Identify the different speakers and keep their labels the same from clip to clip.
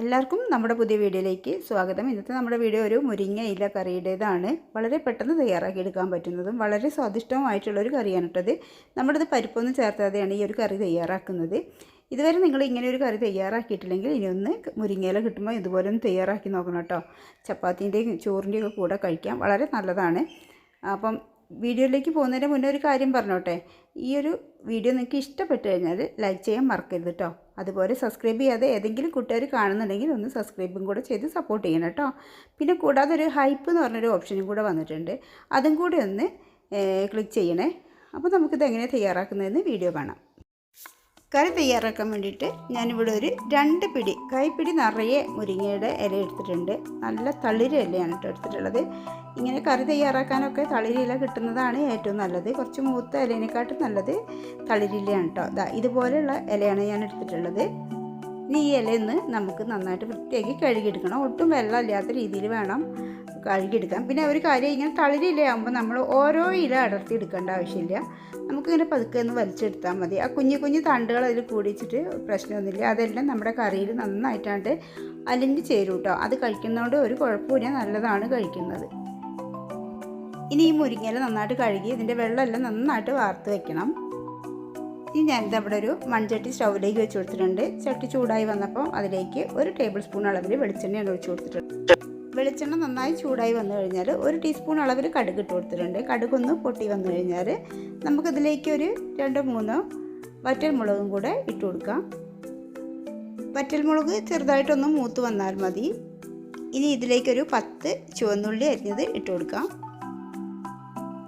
Speaker 1: എല്ലാവർക്കും നമ്മുടെ പുതിയ വീഡിയോയിലേക്ക് സ്വാഗതം. ഇന്നത്തെ നമ്മുടെ വീഡിയോ ഒരു മുരിങ്ങ ഇല കറിയുടേതാണ്. വളരെ പെട്ടെന്ന് തയ്യാറാക്കി എടുക്കാൻ പറ്റുന്നതും വളരെ സ്വാദിഷ്ടവുമായിട്ടുള്ളൊരു കറിയാണ് കേട്ടത് നമ്മളിത് പരിപ്പൊന്നും ചേർത്താതെയാണ് ഈ ഒരു കറി തയ്യാറാക്കുന്നത്. ഇതുവരെ നിങ്ങൾ ഇങ്ങനെ ഒരു കറി തയ്യാറാക്കിയിട്ടില്ലെങ്കിൽ ഇനി ഒന്ന് ഇല കിട്ടുമ്പോൾ ഇതുപോലെ ഒന്ന് തയ്യാറാക്കി നോക്കണം കേട്ടോ. ചപ്പാത്തിന്റെയും ചോറിന്റെയും ഒക്കെ കൂടെ കഴിക്കാം. വളരെ നല്ലതാണ്. അപ്പം വീഡിയോയിലേക്ക് പോകുന്നതിന് മുന്നേ ഒരു കാര്യം പറഞ്ഞോട്ടെ. ഈ ഒരു വീഡിയോ നിങ്ങൾക്ക് ഇഷ്ടപ്പെട്ടു കഴിഞ്ഞാൽ ലൈക്ക് ചെയ്യാൻ മറക്കരുത് കേട്ടോ. അതുപോലെ സബ്സ്ക്രൈബ് ചെയ്യാതെ ഏതെങ്കിലും കൂട്ടുകാർ കാണുന്നുണ്ടെങ്കിൽ ഒന്ന് സബ്സ്ക്രൈബും കൂടെ ചെയ്ത് സപ്പോർട്ട് ചെയ്യണം കേട്ടോ. പിന്നെ കൂടാതെ ഒരു ഹൈപ്പ് എന്ന് പറഞ്ഞൊരു ഓപ്ഷനും കൂടെ വന്നിട്ടുണ്ട്. അതും കൂടി ഒന്ന് ക്ലിക്ക് ചെയ്യണേ. അപ്പോൾ നമുക്കിത് എങ്ങനെ തയ്യാറാക്കുന്നതെന്ന് വീഡിയോ കാണാം. കറി തയ്യാറാക്കാൻ വേണ്ടിയിട്ട് ഞാനിവിടെ ഒരു രണ്ട് പിടി കൈപ്പിടി നിറയെ മുരിങ്ങയുടെ ഇല എടുത്തിട്ടുണ്ട്. നല്ല തളിര ഇലയാണ് കേട്ടോ എടുത്തിട്ടുള്ളത്. ഇങ്ങനെ കറി തയ്യാറാക്കാനൊക്കെ തളിരില കിട്ടുന്നതാണ് ഏറ്റവും നല്ലത്. കുറച്ച് മൂത്ത ഇലയിനെക്കാട്ടും നല്ലത് തളിരിലയാണ് കേട്ടോ. ഇതാ ഇതുപോലെയുള്ള ഇലയാണ് ഞാൻ എടുത്തിട്ടുള്ളത്. ഇനി ഈ ഇലയൊന്ന് നമുക്ക് നന്നായിട്ട് വൃത്തിയാക്കി കഴുകിയെടുക്കണം. ഒട്ടും വെള്ളമില്ലാത്ത രീതിയിൽ വേണം. കഴുകിയെടുക്കാം. പിന്നെ ഒരു കാര്യം ഇങ്ങനെ തളിരിലയാകുമ്പോൾ നമ്മൾ ഓരോ ഇല അടർത്തി എടുക്കേണ്ട ആവശ്യമില്ല. നമുക്കിങ്ങനെ പതുക്കെ ഒന്ന് വലിച്ചെടുത്താൽ മതി. ആ കുഞ്ഞു കുഞ്ഞു തണ്ടുകൾ അതിൽ കൂടിച്ചിട്ട് പ്രശ്നമൊന്നുമില്ല. അതെല്ലാം നമ്മുടെ കറിയിൽ നന്നായിട്ടാണ്ട് അലിഞ്ഞ് ചേരും കേട്ടോ അത് കഴിക്കുന്നതുകൊണ്ട് ഒരു കുഴപ്പമില്ല നല്ലതാണ് കഴിക്കുന്നത്. ഇനി ഈ മുരിങ്ങയില നന്നായിട്ട് കഴുകി ഇതിന്റെ വെള്ളമെല്ലാം നന്നായിട്ട് വാർത്ത് വയ്ക്കണം ഇനി ഞാനിത് അവിടെ ഒരു മൺചട്ടി സ്റ്റൗവിലേക്ക് വെച്ച് കൊടുത്തിട്ടുണ്ട്. ചട്ടി ചൂടായി വന്നപ്പോൾ അതിലേക്ക് ഒരു ടേബിൾ സ്പൂൺ അളവിൽ വെളിച്ചെണ്ണയാണ് ഒഴിച്ചു കൊടുത്തിട്ടുണ്ട് വെളിച്ചെണ്ണ നന്നായി ചൂടായി വന്നു കഴിഞ്ഞാൽ ഒരു ടീസ്പൂൺ അളവിൽ കടുക് ഇട്ട് കൊടുത്തിട്ടുണ്ട്. കടുകൊന്ന് പൊട്ടി വന്നു കഴിഞ്ഞാൽ നമുക്കിതിലേക്ക് ഒരു രണ്ടോ മൂന്നോ വറ്റൽമുളകും കൂടെ ഇട്ട് കൊടുക്കാം. വറ്റൽമുളക് ചെറുതായിട്ടൊന്ന് മൂത്ത് വന്നാൽ മതി. ഇനി ഇതിലേക്കൊരു പത്ത് ചുവന്നുള്ളി അരിഞ്ഞത് ഇട്ട് കൊടുക്കാം.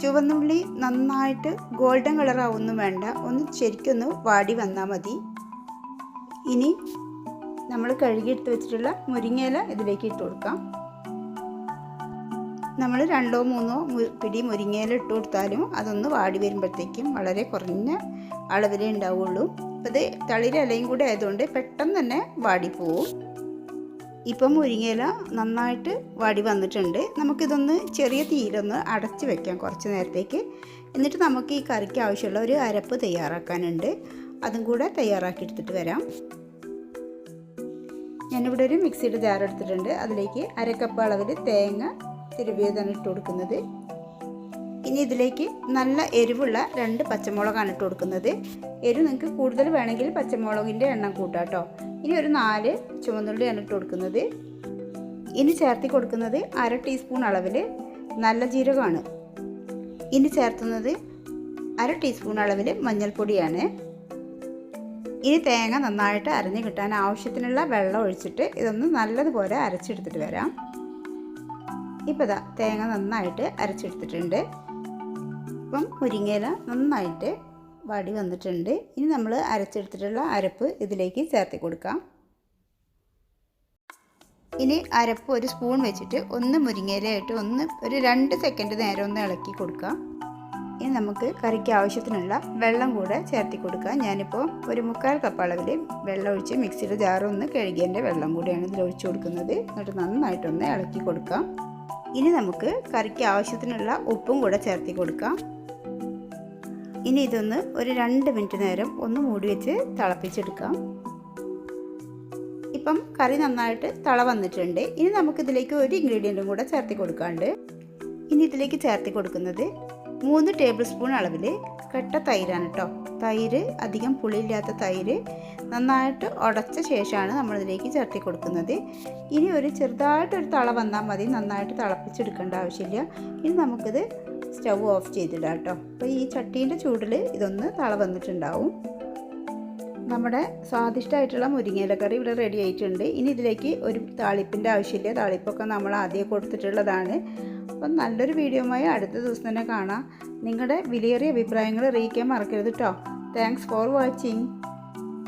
Speaker 1: ചുവന്നുള്ളി നന്നായിട്ട് ഗോൾഡൻ കളറാവൊന്നും വേണ്ട. ഒന്ന് ശരിക്കൊന്ന് വാടി വന്നാൽ മതി. ഇനി നമ്മൾ കഴുകിയെടുത്ത് വെച്ചിട്ടുള്ള മുരിങ്ങയില ഇതിലേക്ക് ഇട്ട് കൊടുക്കാം. നമ്മൾ രണ്ടോ മൂന്നോ പിടി മുരിങ്ങയില ഇട്ട് കൊടുത്താലും അതൊന്ന് വാടി വരുമ്പോഴത്തേക്കും വളരെ കുറഞ്ഞ അളവിലേ ഉണ്ടാവുള്ളൂ. അപ്പോൾ ഇത് തളിരിലയും കൂടെ ആയതുകൊണ്ട് പെട്ടെന്ന് തന്നെ വാടിപ്പോവും. ഇപ്പം മുരിങ്ങയില നന്നായിട്ട് വാടി വന്നിട്ടുണ്ട്. നമുക്കിതൊന്ന് ചെറിയ തീയിലൊന്ന് അടച്ച് വെക്കാം കുറച്ച് നേരത്തേക്ക്. എന്നിട്ട് നമുക്ക് ഈ കറിക്ക് ആവശ്യമുള്ള ഒരു അരപ്പ് തയ്യാറാക്കാനുണ്ട്. അതും കൂടെ തയ്യാറാക്കി എടുത്തിട്ട് വരാം. ഞാനിവിടെ ഒരു മിക്സിയുടെ ജാർ എടുത്തിട്ടുണ്ട്. അതിലേക്ക് അരക്കപ്പ് അളവിൽ തേങ്ങ തിരുവിയതാണ് ഇട്ട് കൊടുക്കുന്നത്. ഇനി ഇതിലേക്ക് നല്ല എരിവുള്ള രണ്ട് പച്ചമുളകാണ് ഇട്ട് കൊടുക്കുന്നത്. എരിവ് നിങ്ങൾക്ക് കൂടുതൽ വേണമെങ്കിൽ പച്ചമുളകിന്റെ എണ്ണം കൂട്ടാം കേട്ടോ. ഇനി ഒരു നാല് ചുവന്നുള്ളിയാണ് ഇട്ട് കൊടുക്കുന്നത്. ഇനി ചേർത്തി കൊടുക്കുന്നത് അര ടീസ്പൂൺ അളവിൽ നല്ല ജീരകമാണ്. ഇനി ചേർത്തുന്നത് അര ടീസ്പൂൺ അളവിൽ മഞ്ഞൾപ്പൊടിയാണ്. ഇനി തേങ്ങ നന്നായിട്ട് അരഞ്ഞ് കിട്ടാൻ ആവശ്യത്തിനുള്ള വെള്ളം ഒഴിച്ചിട്ട് ഇതൊന്ന് നല്ലതുപോലെ അരച്ചെടുത്തിട്ട് വരാം. ഇപ്പോൾ ഇതാ തേങ്ങ നന്നായിട്ട് അരച്ചെടുത്തിട്ടുണ്ട്. ഇപ്പം മുരിങ്ങയില നന്നായിട്ട് വാടി വന്നിട്ടുണ്ട്. ഇനി നമ്മൾ അരച്ചെടുത്തിട്ടുള്ള അരപ്പ് ഇതിലേക്ക് ചേർത്ത് കൊടുക്കാം. ഇനി അരപ്പ് ഒരു സ്പൂൺ വെച്ചിട്ട് ഒന്ന് മുരിങ്ങയിലയായിട്ട് ഒന്ന് ഒരു രണ്ട് സെക്കൻഡ് നേരം ഒന്ന് ഇളക്കി കൊടുക്കാം. ഇനി നമുക്ക് കറിക്ക് ആവശ്യത്തിനുള്ള വെള്ളം കൂടെ ചേർത്തി കൊടുക്കാം. ഞാനിപ്പോൾ ഒരു മുക്കാൽ കപ്പ് അളവിൽ വെള്ളം ഒഴിച്ച് മിക്സിയുടെ ജാറൊന്ന് കഴുകിയതിന്റെ വെള്ളം കൂടിയാണ് ഇതിൽ ഒഴിച്ചു കൊടുക്കുന്നത്. എന്നിട്ട് നന്നായിട്ടൊന്ന് ഇളക്കി കൊടുക്കാം. ഇനി നമുക്ക് കറിക്ക് ആവശ്യത്തിനുള്ള ഉപ്പും കൂടെ ചേർത്തി കൊടുക്കാം. ഇനി ഇതൊന്ന് ഒരു രണ്ട് മിനിറ്റ് നേരം ഒന്ന് മൂടി വെച്ച് തിളപ്പിച്ചെടുക്കാം. ഇപ്പം കറി നന്നായിട്ട് തള വന്നിട്ടുണ്ട്. ഇനി നമുക്കിതിലേക്ക് ഒരു ഇൻഗ്രീഡിയന്റും കൂടെ ചേർത്തി കൊടുക്കാണ്ട്. ഇനി ഇതിലേക്ക് ചേർത്തി കൊടുക്കുന്നത് മൂന്ന് ടേബിൾ സ്പൂൺ അളവിൽ കെട്ട തൈരാണ് കേട്ടോ തൈര് അധികം പുളിയില്ലാത്ത തൈര് നന്നായിട്ട് ഉടച്ച ശേഷമാണ് നമ്മളിതിലേക്ക് ചേർത്തി കൊടുക്കുന്നത്. ഇനി ഒരു ചെറുതായിട്ടൊരു തള വന്നാൽ മതി നന്നായിട്ട് തിളപ്പിച്ചെടുക്കേണ്ട ആവശ്യമില്ല. ഇനി നമുക്കിത് സ്റ്റവ് ഓഫ് ചെയ്തിടാം കേട്ടോ അപ്പോൾ ഈ ചട്ടീന്റെ ചൂടിൽ ഇതൊന്ന് തള വന്നിട്ടുണ്ടാവും. നമ്മുടെ സ്വാദിഷ്ടമായിട്ടുള്ള മുരിങ്ങയില കറി ഇവിടെ റെഡി ആയിട്ടുണ്ട്. ഇനി ഇതിലേക്ക് ഒരു താളിപ്പിന്റെ ആവശ്യമില്ല. താളിപ്പൊക്കെ നമ്മൾ ആദ്യം കൊടുത്തിട്ടുള്ളതാണ്. അപ്പം നല്ലൊരു വീഡിയോയുമായി അടുത്ത ദിവസം തന്നെ കാണാം. നിങ്ങളുടെ വിലയേറിയ അഭിപ്രായങ്ങൾ അറിയിക്കാൻ മറക്കരുത് കേട്ടോ താങ്ക്സ് ഫോർ വാച്ചിങ്